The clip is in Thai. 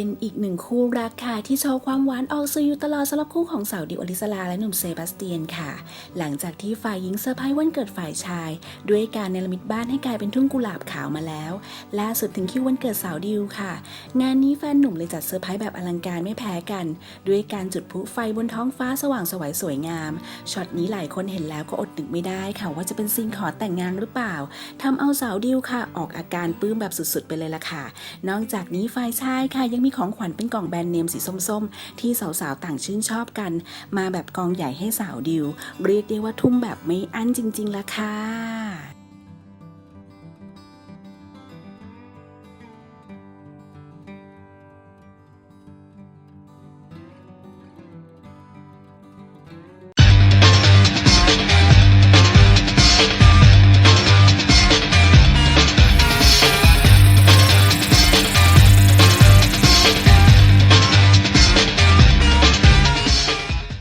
เป็นอีกหนึ่งคู่รักค่ะ ที่โชว์ความหวานออกสื่ออยู่ตลอดสำหรับคู่ของสาวดิวอลิสลาและหนุ่มเซบาสเตียนค่ะ หลังจากที่ฝ่ายหญิงเซอร์ไพรส์วันเกิดฝ่ายชาย ด้วยการเนรมิตบ้านให้กลายเป็นทุ่งกุหลาบขาวมาแล้ว ล่าสุดถึงคิววันเกิดสาวดิวค่ะ งานนี้แฟนหนุ่มเลยจัดเซอร์ไพรส์แบบอลังการไม่แพ้กัน ด้วยการจุดพลุไฟบนท้องฟ้าสว่างสวยสวยงามช็อตนี้หลายคนเห็นแล้วก็อดนึกไม่ได้ค่ะว่าจะเป็นซีนขอแต่งงานหรือเปล่าทำเอาสาวดิวค่ะ ออกอาการปลื้มแบบสุดๆไปเลยล่ะค่ะ นอกจากนี้ฝ่ายชายค่ะยังมีมีของขวัญเป็นกล่องแบรนด์เนมสีส้มๆ ที่สาวๆ ต่างชื่นชอบกัน มาแบบกองใหญ่ให้สาวดิว เรียกได้ว่าทุ่มแบบไม่อั้นจริง ๆละค่ะ